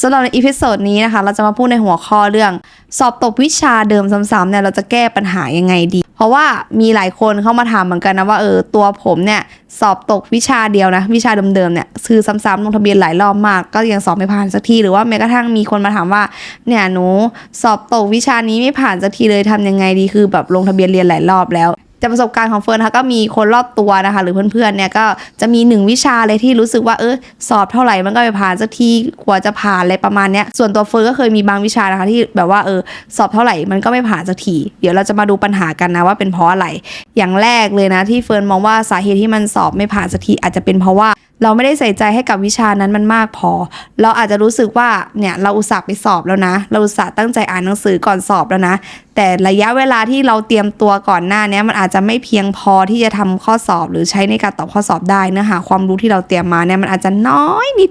สำหรับในอีพิโซดนี้นะคะ เราจะมาพูดในหัวข้อเรื่อง สอบตกวิชาเดิมซ้ำๆเนี่ยเราจะแก้ปัญหายังไงดี เพราะว่ามีหลายคนเข้ามาถามเหมือนกันนะว่าเออตัวผมเนี่ยสอบตกวิชาเดียวนะ วิชาเดิมๆเนี่ยคือซ้ำๆลงทะเบียนหลายรอบมาก ก็ยังสอบไม่ผ่านสักทีหรือว่าแม้กระทั่งมีคนมาถามว่าเนี่ยหนูสอบตกวิชานี้ไม่ผ่านสักทีเลยทำยังไงดีคือแบบลงทะเบียนเรียนหลายรอบแล้ว แต่ประสบการณ์ของเฟิร์นนะคะก็มีคนรอบตัวนะคะ หรือเพื่อนๆเนี่ยก็จะมีหนึ่งวิชาเลยที่รู้สึกว่าเออสอบเท่าไหร่มันก็ไม่ผ่านสักทีกว่าจะผ่านอะไรประมาณเนี้ยส่วนตัวเฟิร์นก็เคยมีบางวิชานะคะที่แบบว่าเออสอบเท่าไหร่มันก็ไม่ผ่านสักทีเดี๋ยวเราจะมาดูปัญหากันนะว่าเป็นเพราะอะไร อย่างแรกเลยนะที่เฟิร์นมองว่าสาเหตุที่มันสอบไม่ผ่านสักทีอาจจะเป็นเพราะว่า เราไม่ได้ใส่ใจให้กับวิชานั้นมันมากพอ เราอาจจะรู้สึกว่าเนี่ยเราอุตส่าห์ไปสอบแล้วนะ เราอุตส่าห์ตั้งใจอ่านหนังสือก่อนสอบแล้วนะ แต่ระยะเวลาที่เราเตรียมตัวก่อนหน้าเนี้ยมันอาจจะไม่เพียงพอที่จะทำข้อสอบหรือใช้ในการตอบข้อสอบได้เนื้อหาความรู้ที่เราเตรียมมาเนี่ยมันอาจจะน้อยนิด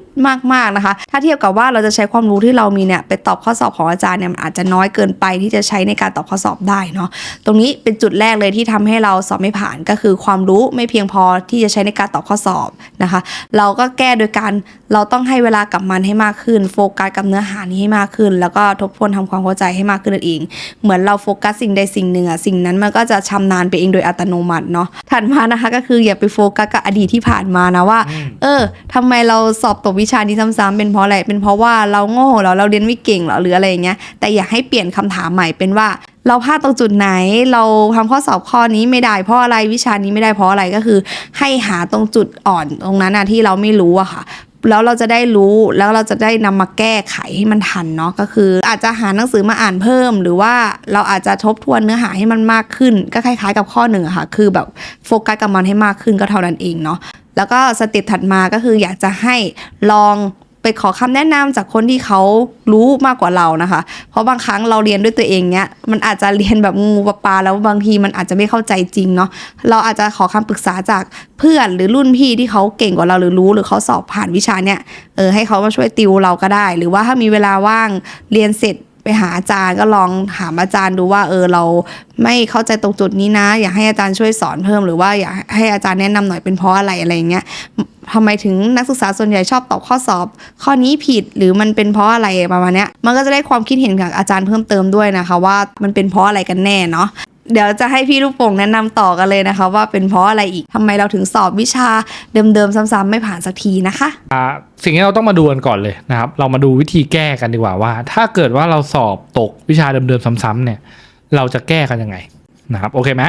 มากๆนะคะ ถ้าเทียบกับว่าเราจะใช้ความรู้ที่เรามีเนี่ยไปตอบข้อสอบของอาจารย์เนี่ยมันอาจจะน้อยเกินไปที่จะใช้ในการตอบข้อสอบได้เนาะตรงนี้เป็นจุดแรกเลยที่ทำให้เราสอบไม่ผ่านก็คือความรู้ไม่เพียงพอที่จะใช้ในการตอบข้อสอบนะคะเราก็แก้โดยการเราต้องให้เวลากับมันให้มากขึ้น โฟกัสกับเนื้อหานี้ให้มากขึ้น แล้วก็ทบทวนทำความเข้าใจให้มากขึ้นนั่นเอง เหมือนเราโฟกัสสิ่งใดสิ่งหนึ่งอะสิ่งนั้นมันก็จะชำนาญไปเองโดยอัตโนมัติเนาะถัดมานะคะก็คืออย่าไปโฟกัสกับอดีตที่ผ่านมานะว่า เออทำไมเราสอบตกวิชานี้ซ้ำๆเป็นเพราะอะไรเป็นเพราะว่าเราโง่เหรอเราเรียนไม่เก่งเหรอหรืออะไรอย่างเงี้ยแต่อยากให้เปลี่ยนคำถามใหม่เป็นว่า เราพลาดตรงจุดไหน เราทำข้อสอบข้อนี้ไม่ได้เพราะอะไรวิชานี้ไม่ได้เพราะอะไรก็คือ ให้หาตรงจุดอ่อนตรงนั้นนะที่เราไม่รู้อะค่ะแล้วเราจะได้รู้แล้วเราจะได้นำมาแก้ไขให้มันทันเนาะก็คือ อาจจะหาหนังสือมาอ่านเพิ่ม หรือว่าเราอาจจะทบทวนเนื้อหาให้มันมากขึ้น ก็คล้ายๆกับข้อหนึ่งอะค่ะ คือแบบโฟกัสกับมันให้มากขึ้นก็เท่านั้นเองเนาะแล้วก็สเต็ปถัดมาก็คืออยากจะให้ลอง ไปขอคำแนะนำจากคนที่เขารู้มากกว่าเรานะคะ เพราะบางครั้งเราเรียนด้วยตัวเองเนี้ยมันอาจจะเรียนแบบงูปลาปลาแล้วบางทีมันอาจจะไม่เข้าใจจริงเนาะเราอาจจะขอคำปรึกษาจากเพื่อนหรือรุ่นพี่ที่เขาเก่งกว่าเราหรือรู้ หรือเขาสอบผ่านวิชาเนี้ยเออให้เขามาช่วยติวเราก็ได้ หรือว่าถ้ามีเวลาว่างเรียนเสร็จไปหาอาจารย์ก็ลองถามอาจารย์ดูว่าเออเราไม่เข้าใจตรงจุดนี้นะ อยากให้อาจารย์ช่วยสอนเพิ่มหรือว่าอยากให้อาจารย์แนะนำหน่อยเป็นเพราะอะไรอะไรเงี้ย ทำไมถึงนักศึกษาส่วนใหญ่ชอบตอบข้อสอบ ข้อนี้ผิดหรือมันเป็นเพราะอะไรประมาณนี้มันก็จะได้ความคิดเห็นจากอาจารย์เพิ่มเติมด้วยนะคะว่ามันเป็นเพราะอะไรกันแน่เนาะเดี๋ยวจะให้พี่ลูกโป่งแนะนำต่อกันเลยนะคะว่าเป็นเพราะอะไรอีกทำไมเราถึงสอบวิชาเดิมๆซ้ำๆไม่ผ่านสักทีนะคะอ่าสิ่งที่เราต้องมาดูกันก่อนเลยนะครับ เรามาดูวิธีแก้กันดีกว่าว่า ถ้าเกิดว่าเราสอบตกวิชาเดิมๆซ้ำๆเนี่ย เราจะแก้กันยังไง นะครับโอเคไหม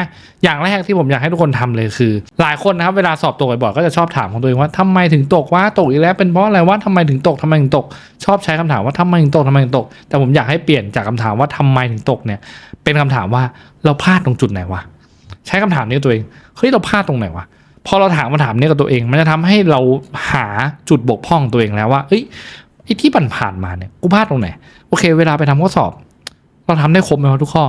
อย่างแรกที่ผมอยากให้ทุกคนทำเลยคือ หลายคนนะครับเวลาสอบตกบ่อยๆก็จะชอบถามของตัวเองว่าทำไมถึงตกว่าตกอีกแล้วเป็นเพราะอะไรว่าทำไมถึงตกทำไมถึงตก ชอบใช้คำถามว่าทำไมถึงตกทำไมถึงตก แต่ผมอยากให้เปลี่ยนจากคำถามว่าทำไมถึงตกเนี่ย เป็นคำถามว่าเราพลาดตรงจุดไหนวะใช้คำถามนี้ตัวเองเฮ้ยเราพลาดตรงไหนวะพอเราถามคำถามนี้กับตัวเอง มันจะทำให้เราหาจุดบกพร่องตัวเองแล้วว่าเอ้ยไอ้ที่ผ่านมาเนี่ยกูพลาดตรงไหนโอเค เวลาไปทำข้อสอบ เราทำได้ครบไหมทุกข้อ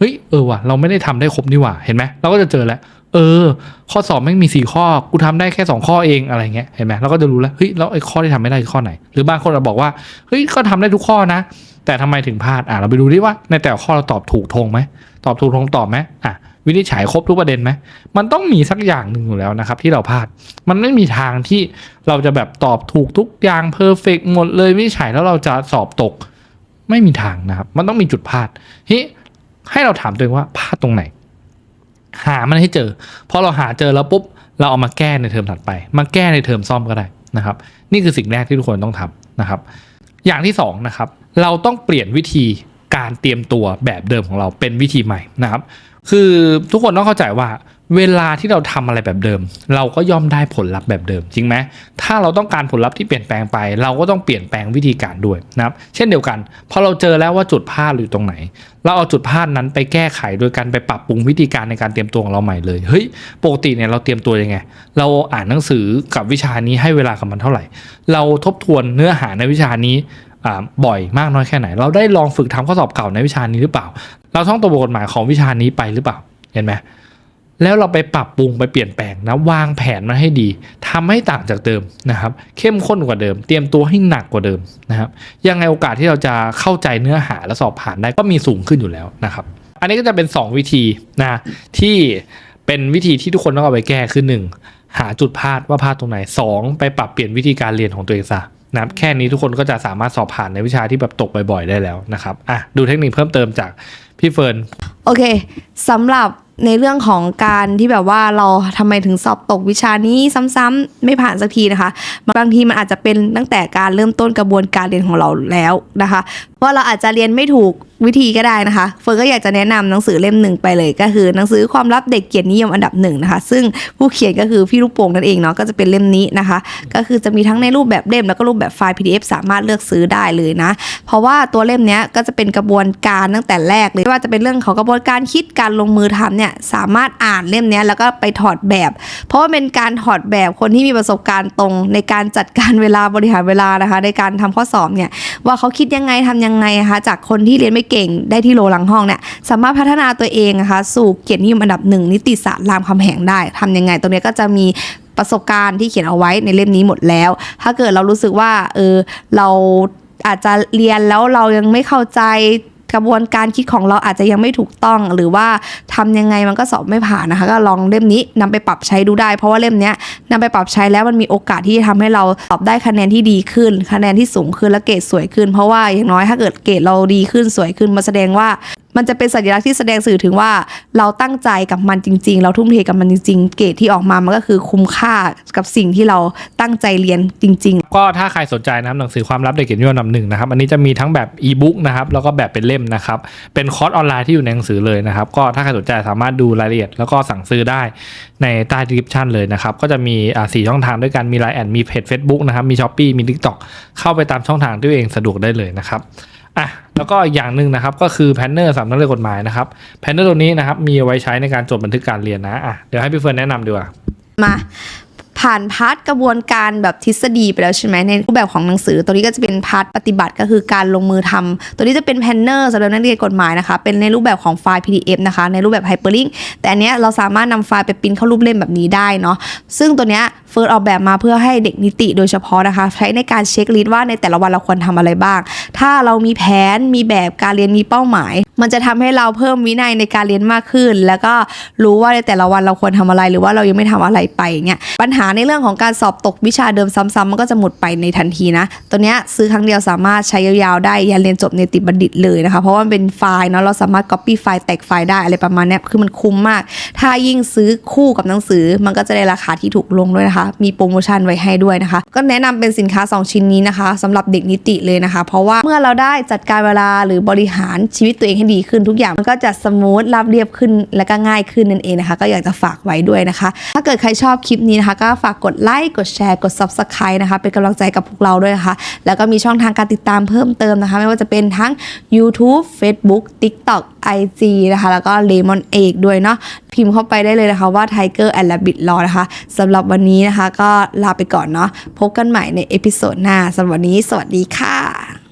เฮ้ยเออว่ะเราไม่ได้ทำได้ครบนี่ว่าเห็นไหมเราก็จะเจอแล้วเออ ข้อสอบไม่งมีสี่ข้อ กูทำได้แค่สองข้อเองอะไรเงี้ยเห็นไหมเราก็จะรู้แล้วเฮ้ยแล้วไอ้ข้อที่ทำไม่ได้คือข้อไหน หรือบางคนเราบอกว่าเฮ้ยก็ทำได้ทุกข้อนะ แต่ทำไมถึงพลาดอะเราไปดูดิว่า ในแต่ละข้อเราตอบถูกทงไหมตอบถูกทงตอบไหมอะวินิจฉัยครบทุกประเด็นไหมมันต้องมีสักอย่างหนึ่งอยู่แล้วนะครับ ที่เราพลาด มันไม่มีทางที่เราจะแบบตอบถูกทุกอย่างเพอร์เฟกหมดเลยวินิจฉัยแล้วเราจะสอบตก ไม่มีทางนะครับ มันต้องมีจุดพลาดเฮ้ย ให้เราถามตัวเองว่าพลาดตรงไหน หามันให้เจอ พอเราหาเจอแล้วปุ๊บ เราเอามาแก้ในเทอมถัดไป มาแก้ในเทอมซ่อมก็ได้นะครับ นี่คือสิ่งแรกที่ทุกคนต้องทำนะครับ อย่างที่สองนะครับ เราต้องเปลี่ยนวิธีการเตรียมตัวแบบเดิมของเราเป็นวิธีใหม่นะครับ คือทุกคนต้องเข้าใจว่า เวลาที่เราทำอะไรแบบเดิม เราก็ย่อมได้ผลลัพธ์แบบเดิม จริงไหมถ้าเราต้องการผลลัพธ์ที่เปลี่ยนแปลงไป เราก็ต้องเปลี่ยนแปลงวิธีการด้วยนะครับ เช่นเดียวกันพอเราเจอแล้วว่าจุดพลาดอยู่ตรงไหน เราเอาจุดพลาดนั้นไปแก้ไขโดยการไปปรับปรุงวิธีการในการเตรียมตัวของเราใหม่เลยเฮ้ยปกติเนี่ยเราเตรียมตัวยังไง เราอ่านหนังสือกับวิชานี้ให้เวลากับมันเท่าไหร่ เราทบทวนเนื้อหาในวิชานี้บ่อยมากน้อยแค่ไหน เราได้ลองฝึกทำข้อสอบเก่าในวิชานี้หรือเปล่า เราท่องตัวบทกฎหมายของวิชานี้ไปหรือเปล่าเห็นไหม แล้วเราไปปรับปรุงไปเปลี่ยนแปลงนะวางแผนมาให้ดีทำให้ต่างจากเดิมนะครับ เข้มข้นกว่าเดิม เตรียมตัวให้หนักกว่าเดิมนะครับ ยังไงโอกาสที่เราจะเข้าใจเนื้อหาและสอบผ่านได้ก็มีสูงขึ้นอยู่แล้วนะครับ อันนี้ก็จะเป็น 2 วิธีนะที่เป็นวิธีที่ทุกคนต้องเอาไปแก้คือหนึ่งหาจุดพลาดว่าพลาดตรงไหนสองไปปรับเปลี่ยนวิธีการเรียนของตัวเองซะนะแค่นี้ทุกคนก็จะสามารถสอบผ่านในวิชาที่แบบตกบ่อยๆได้แล้วนะครับอะดูเทคนิคเพิ่มเติมจากพี่เฟิร์นโอเคสำหรับ ในเรื่องของการที่แบบว่าเราทำไมถึงสอบตกวิชานี้ซ้ำๆไม่ผ่านสักทีนะคะ บางทีมันอาจจะเป็นตั้งแต่การเริ่มต้นกระบวนการเรียนของเราแล้วนะคะว่าเราอาจจะเรียนไม่ถูก วิธีก็ได้นะคะเฟิร์นก็อยากจะแนะนำหนังสือเล่มหนึ่งไปเลยก็คือหนังสือความลับเด็กเกียรตินิยมอันดับหนึ่งนะคะ ซึ่งผู้เขียนก็คือพี่ลูกโป่งนั่นเองเนาะก็จะเป็นเล่มนี้นะคะ ก็คือจะมีทั้งในรูปแบบเล่มแล้วก็รูปแบบไฟล์ PDF สามารถเลือกซื้อได้เลยนะ เพราะว่าตัวเล่มเนี้ยก็จะเป็นกระบวนการตั้งแต่แรกเลยไม่ว่าจะเป็นเรื่องของกระบวนการคิดการลงมือทำเนี่ยสามารถอ่านเล่มเนี้ยแล้วก็ไปถอดแบบ เพราะว่าเป็นการถอดแบบคนที่มีประสบการณ์ตรง ในการจัดการเวลาบริหารเวลานะคะ ในการทำข้อสอบเนี่ยว่าเขาคิดยังไงทำยังไงนะคะจากคนที่เรียนไม่เก่งได้ที่โลหลังห้องเนี่ยสามารถพัฒนาตัวเองนะคะสู่เกียรตินิยมอันดับหนึ่งนิติศาสตร์รามคำแหงได้ทำยังไงตรงนี้ก็จะมีประสบการณ์ที่เขียนเอาไว้ในเล่มนี้หมดแล้ว ถ้าเกิดเรารู้สึกว่าเออเราอาจจะเรียนแล้วเรายังไม่เข้าใจ กระบวนการคิดของเราอาจจะยังไม่ถูกต้อง หรือว่าทำยังไงมันก็สอบไม่ผ่านนะคะ ก็ลองเล่มนี้นำไปปรับใช้ดูได้ เพราะว่าเล่มนี้ยนำไปปรับใช้แล้วมันมีโอกาสที่จะทำให้เราสอบได้คะแนนที่ดีขึ้น คะแนนที่สูงขึ้นและเกรดสวยขึ้น เพราะว่าอย่างน้อยถ้าเกิดเกรดเราดีขึ้นสวยขึ้นมาแสดงว่ามันจะเป็นสัญลักษณ์ที่แสดงสื่อถึงว่าเราตั้งใจกับมันจริง ๆ เราทุ่มเทกับมันจริง ๆ เกรดที่ออกมามันก็คือคุ้มค่ากับสิ่งที่เราตั้งใจเรียนจริง ๆ ก็ถ้าใครสนใจนะครับหนังสือความลับเด็กเกียรตินิยมอันดับหนึ่งนะครับอันนี้จะมีทั้งแบบอีบุ๊กนะครับแล้วก็แบบเป็นเล่มนะครับเป็นคอร์สออนไลน์ที่อยู่ในหนังสือเลยนะครับก็ถ้าใครสนใจสามารถดูรายละเอียดแล้วก็สั่งซื้อได้ในใต้ดีคริปชันเลยนะครับก็จะมีอ่าสี่ช่องทางด้วยกันมีไลน์แอดมีเพจ Facebook นะครับมี s h อ p e e มี TikTok เข้าไปตามช่องทางที่ตัวเองสะดวกได้เลยนะครับ อะแล้วก็อีกอย่างหนึ่งนะครับก็คือแพนเนอร์สำนักเรียนกฎหมายนะครับแพนเนอร์ตัวนี้นะครับมีไว้ใช้ในการจดบันทึกการเรียนนะอะเดี๋ยวให้พี่เฟิร์นแนะนำดีกว่ามาผ่านพาร์ทกระบวนการแบบทฤษฎีไปแล้วใช่ไหมในรูปแบบของหนังสือ ตัวนี้ก็จะเป็นพาร์ทปฏิบัติก็คือการลงมือทำตัวนี้จะเป็นแพนเนอร์สำหรับนักเรียนกฎหมายนะคะ เป็นในรูปแบบของไฟล์ PDF นะคะ ในรูปแบบไฮเปอร์ลิงก์แต่อันเนี้ยเราสามารถนำไฟล์ไปปริ้นเข้ารูปเล่มแบบนี้ได้เนาะซึ่งตัวเนี้ยเฟิร์สออกแบบมาเพื่อให้เด็กนิติโดยเฉพาะนะคะ ใช้ในการเช็คลิสต์ว่าในแต่ละวันเราควรทำอะไรบ้าง ถ้าเรามีแผนมีแบบการเรียนมีเป้าหมาย มันจะทำให้เราเพิ่มวินัยในการเรียนมากขึ้น แล้วก็รู้ว่าในแต่ละวันเราควรทำอะไรหรือว่าเรายังไม่ทำอะไรไปอย่างเงี้ยปัญหาในเรื่องของการสอบตกวิชาเดิมซ้ำๆมันก็จะหมดไปในทันทีนะ ตัวเนี้ยซื้อครั้งเดียวสามารถใช้ยาวๆได้ยันเรียนจบในติบัณฑิตเลยนะคะ เพราะว่ามันเป็นไฟล์เนาะเราสามารถ copy ไฟล์แตกไฟล์ได้อะไรประมาณเนี้ยคือมันคุ้มมาก ถ้ายิ่งซื้อคู่กับหนังสือ มันก็จะได้ราคาที่ถูกลงด้วยนะคะ มีโปรโมชั่นไว้ให้ด้วยนะคะ ก็แนะนำเป็นสินค้า 2 ชิ้นนี้นะคะสำหรับเด็กนิติเลยนะคะ เพราะว่าเมื่อเราได้จัดการเวลาหรือบริหารชีวิตตัวเองให้ดีขึ้นทุกอย่างมันก็จะสมูทราบเรียบขึ้นและก็ง่ายขึ้นนั่นเองนะคะ ก็อยากจะฝากไว้ด้วยนะคะ ถ้าเกิดใครชอบคลิปนี้นะคะ ก็ฝากกดไลค์กดแชร์กด subscribe นะคะ เป็นกำลังใจกับพวกเราด้วยนะคะ แล้วก็มีช่องทางการติดตามเพิ่มเติมนะคะ ไม่ว่าจะเป็นทั้ง YouTube Facebook TikTok IG นะคะ แล้วก็ Lemon เอกด้วยเนาะพิมพ์เข้าไปได้เลยนะคะว่า Tiger and Rabbit รอนะคะสำหรับวันนี้นะคะก็ลาไปก่อนเนาะพบกันใหม่ในเอพิโซดหน้าสำหรับวันนี้ สวัสดีค่ะ